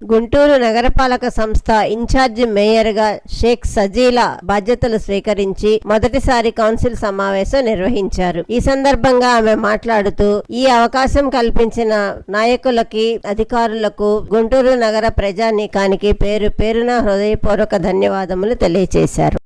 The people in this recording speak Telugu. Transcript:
గుంటూరు నగరపాలక సంస్థ ఇన్ఛార్జి మేయర్గా షేక్ సజీలా బాధ్యతలు స్వీకరించి మొదటిసారి కౌన్సిల్ సమావేశం నిర్వహించారు. ఈ సందర్భంగా ఆమె మాట్లాడుతూ ఈ అవకాశం కల్పించిన నాయకులకి అధికారులకు గుంటూరు నగర ప్రజానీకానికి పేరు పేరున హృదయపూర్వక ధన్యవాదములు తెలియజేశారు